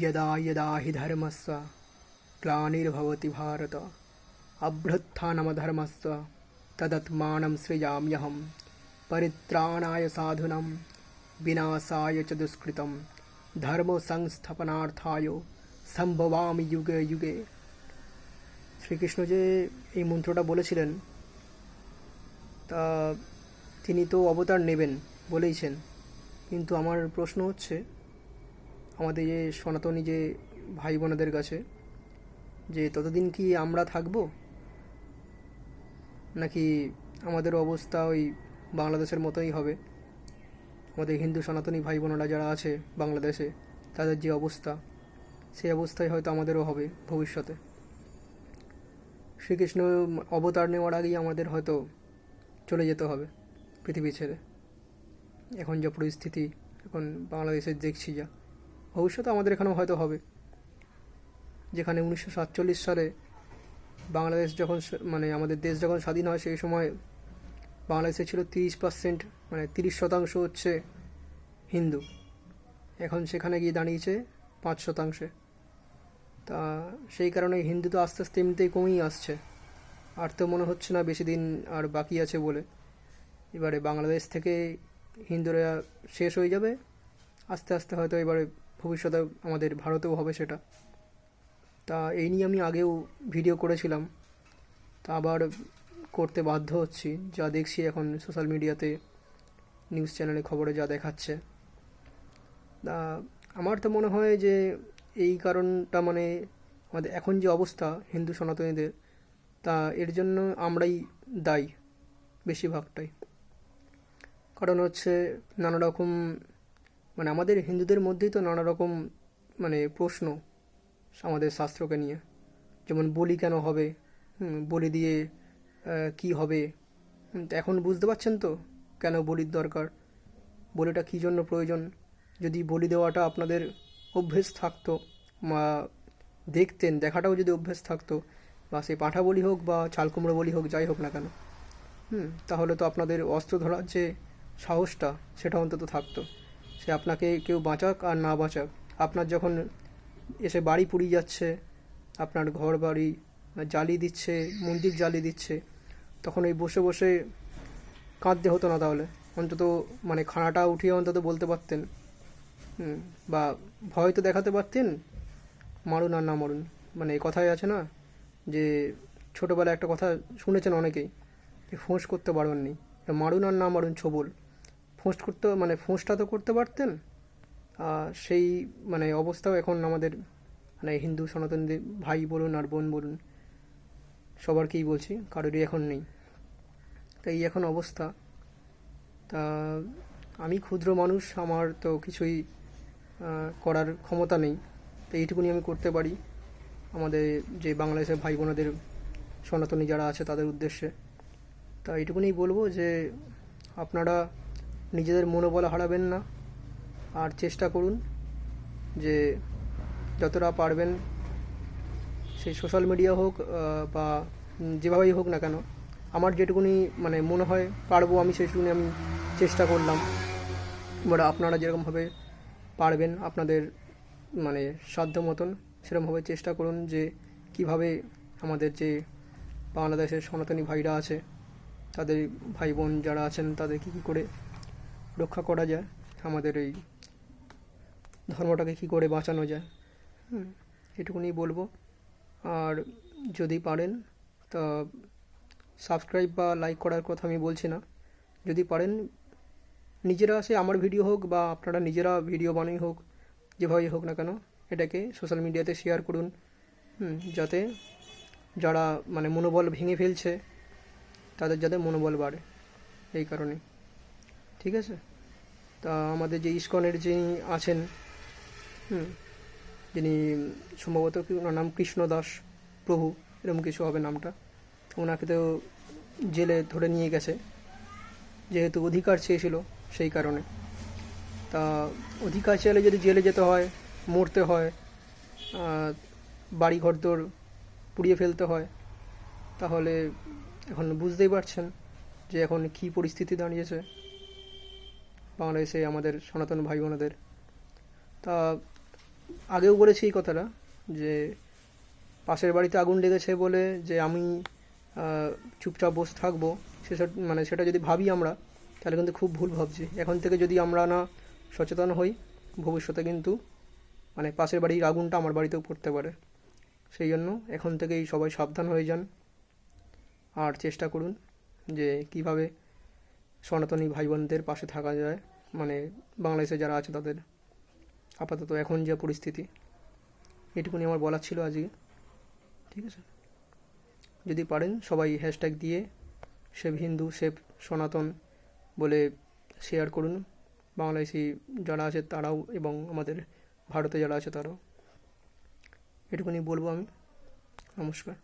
यदा यदा हि धर्मस्य ग्लानिर्भवति भारत अभ्युत्थानमधर्मस्य तदत्मानं सृजाम्यहं परित्राणाय साधुनं विनाशाय च दुष्कृतं ধর্মসংস্থাপনার্থায় সম্ভবামি যুগে যুগে শ্রীকৃষ্ণ যে এই মন্ত্রটা বলেছিলেন তা তিনি তো অবতার নেবেন বলেইছেন কিন্তু আমার প্রশ্ন হচ্ছে আমাদের যে সনাতনী যে ভাই বোনেদের কাছে, যে ততদিন কি আমরা থাকব? নাকি আমাদের অবস্থা ওই বাংলাদেশের মতোই হবে? আমাদের হিন্দু সনাতনী ভাই বোনেরা যারা আছে বাংলাদেশে, তাদের যে অবস্থা, সেই অবস্থায় হয়তো আমাদেরও হবে ভবিষ্যতে। শ্রীকৃষ্ণ অবতার নেওয়ার আগেই আমাদের হয়তো চলে যেতে হবে পৃথিবী ছেড়ে। এখন যা পরিস্থিতি, এখন বাংলাদেশের দেখছি যা। ভবিষ্যতে আমাদের এখানেও হয়তো হবে। যেখানে উনিশশো সাতচল্লিশ সালে বাংলাদেশ যখন মানে আমাদের দেশ যখন স্বাধীন হয়, সেই সময় বাংলাদেশে ছিল তিরিশ পার্সেন্ট মানে তিরিশ শতাংশ হচ্ছে হিন্দু। এখন সেখানে গিয়ে দাঁড়িয়েছে পাঁচ শতাংশে। তা সেই কারণে হিন্দু তো আস্তে আস্তে এমনিতেই কমেই আসছে। আর তো মনে হচ্ছে না বেশি দিন আর বাকি আছে বলে। এবারে বাংলাদেশ থেকে হিন্দুরা শেষ হয়ে যাবে। আস্তে আস্তে হয়তো এবারে ভবিষ্যতে আমাদের ভারতেও হবে সেটা। তা এই নিয়ে আমি আগেও ভিডিও করেছিলাম। তা আবার করতে বাধ্য হচ্ছি। যা দেখছি এখন সোশ্যাল মিডিয়াতে নিউজ চ্যানেলে খবরে যা দেখাচ্ছে। তা আমার তো মনে হয় যে এই কারণটা মানে আমাদের এখন যে অবস্থা হিন্দু সনাতনীদের, তা এর জন্য আমরাই দায়ী, বেশিরভাগটাই। কারণ হচ্ছে নানা রকম মানে আমাদের হিন্দুদের মধ্যেই তো নানা রকম মানে প্রশ্ন আমাদের শাস্ত্রকে নিয়ে। যেমন বলি কেন হবে? বলি দিয়ে কি হবে? এখন বুঝতে পারছেন তো কেন বলির দরকার? বলিটা কী জন্য প্রয়োজন? যদি বলি দেওয়াটা আপনাদের অভ্যেস থাকতো বা দেখতেন, দেখাটাও যদি অভ্যেস থাকতো, বা সেই পাঁঠা বলি হোক বা চালকুমড়ো বলি হোক, যাই হোক না কেন। হুম, তাহলে তো আপনাদের অস্ত্র ধরার যে সাহসটা, সেটা অন্তত থাকতো। সে আপনাকে কেউ বাঁচাক আর না বাঁচাক। আপনার যখন এসে বাড়ি পুড়িয়ে যাচ্ছে, আপনার ঘর বাড়ি জ্বালিয়ে দিচ্ছে, মন্দির জ্বালিয়ে দিচ্ছে, তখন ওই বসে বসে কাঁদতে হতো না তাহলে। অন্তত মানে খানাটা উঠিয়ে অন্তত বলতে পারতেন। বা ভয় তো দেখাতে পারতেন। মারুন আর না মারুন। মানে কথাই আছে না, যে ছোটোবেলায় একটা কথা শুনেছেন অনেকেই, যে ফোঁস করতে পারবেননি মারুন আর না মারুন ছবল। ফোঁস করতে মানে ফোঁসটা তো করতে পারতেন। সেই মানে অবস্থাও এখন আমাদের মানে হিন্দু সনাতনীদের ভাই বলুন আর বোন বলুন, সবারকেই বলছি, কারোরই এখন নেই। তা এই এখন অবস্থা। তা আমি ক্ষুদ্র মানুষ, আমার তো কিছুই করার ক্ষমতা নেই। তো এইটুকুনি আমি করতে পারি। আমাদের যে বাংলাদেশের ভাই বোনেদের সনাতনী যারা আছে, তাদের উদ্দেশ্যে। তা এইটুকুনি বলব যে, আপনারা নিজেদের মনোবল হারাবেন না। আর চেষ্টা করুন যে যতটা পারবেন সেই সোশ্যাল মিডিয়া হোক বা যেভাবেই হোক না কেন, আমার যেটুকুনি মানে মনে হয় পারব আমি সেটুকুনি আমি চেষ্টা করলাম। এবার আপনারা যেরকমভাবে পারবেন, আপনাদের মানে সাধ্য মতন সেরকমভাবে চেষ্টা করুন যে কীভাবে আমাদের যে বাংলাদেশের সনাতনী ভাইরা আছে, তাদের ভাই বোন যারা আছেন, তাদের কী কী করে রক্ষা করা যায়, আমাদের এই ধর্মটাকে কী করে বাঁচানো যায়। হুম এটুকুনি বলব। আর যদি পারেন, তা সাবস্ক্রাইব বা লাইক করার কথা আমি বলছি না। যদি পারেন, নিজেরা সে আমার ভিডিও হোক বা আপনারা নিজেরা ভিডিও বানিয়ে হোক, যেভাবেই হোক না কেন, এটাকে সোশ্যাল মিডিয়াতে শেয়ার করুন। যাতে যারা মানে মনোবল ভেঙে ফেলছে, তাদের যাতে মনোবল বাড়ে, এই কারণে ঠিক আছে? তা আমাদের যে ইস্কনের যিনি আছেন, হুম, যিনি সম্ভবত ওনার নাম কৃষ্ণ দাস প্রভু, এরকম কিছু হবে নামটা, ওনাকে তো জেলে ধরে নিয়ে গেছে, যেহেতু অধিকার চেয়েছিল সেই কারণে। তা অধিকার চাইলে যদি জেলে যেতে হয়, মরতে হয় বাড়ি ঘরদোর পুড়িয়ে ফেলতে হয়, তাহলে এখন বুঝতেই পারছেন যে এখন কী পরিস্থিতি দাঁড়িয়েছে। বাংলাদেশে আমাদের সনাতন ভাই বোনেদের তা আগেও বলেছি এই কথাটা যে পাশের বাড়িতে আগুন লেগেছে বলে যে আমি চুপচাপ বসে থাকব, সেসব মানে সেটা যদি ভাবি আমরা, তাহলে কিন্তু খুব ভুল ভাবছি। এখন থেকে যদি আমরা না সচেতন হই, ভবিষ্যতে কিন্তু মানে পাশের বাড়ির আগুনটা আমার বাড়িতেও পড়তে পারে। সেই জন্য এখন থেকেই সবাই সাবধান হয়ে যান। আর চেষ্টা করুন যে কীভাবে সনাতনী ভাই বোনদের পাশে থাকা যায়। মানে বাংলাদেশে যারা আছে তাদের আপাতত এখন যা পরিস্থিতি, এটুকুনি আমার বলার ছিল আজকে। ঠিক আছে? যদি পারেন সবাই হ্যাশট্যাগ দিয়ে সেভ হিন্দু, সেভ সনাতন বলে শেয়ার করুন। বাংলাদেশি যারা আছে তারাও এবং আমাদের ভারতে যারা আছে তারাও। এটুকুনি বলব আমি। নমস্কার।